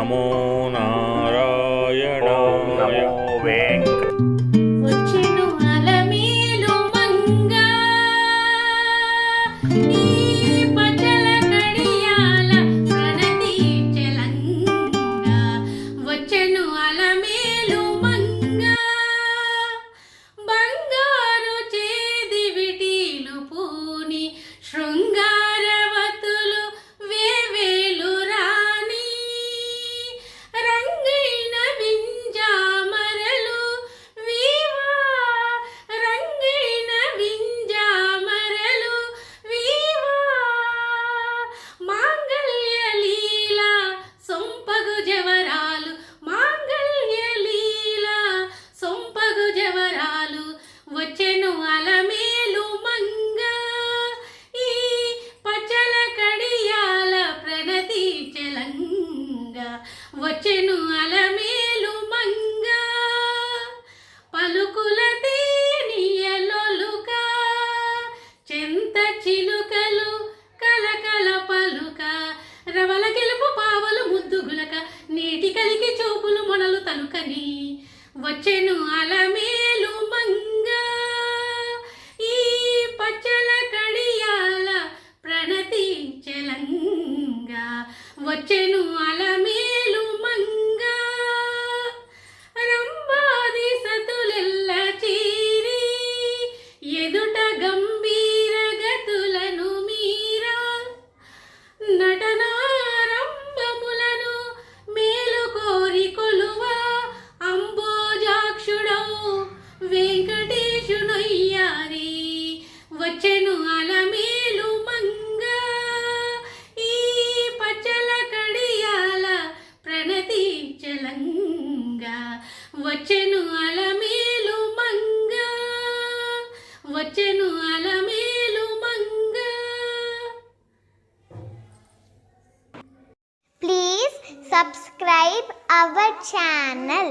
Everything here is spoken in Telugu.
ナモナ వచ్చెను అలమేలు మంగ. పలుకుల చిలుకలు కలకల పలుక. రవల గెలుపు ముద్దుగులక నీటి కలిగి చూపులు మొనలు తనుకని. వచ్చెను అలమేలు వచ్చెను అలమేలు మంగ. వచ్చెను Alamelu Manga. Please subscribe our channel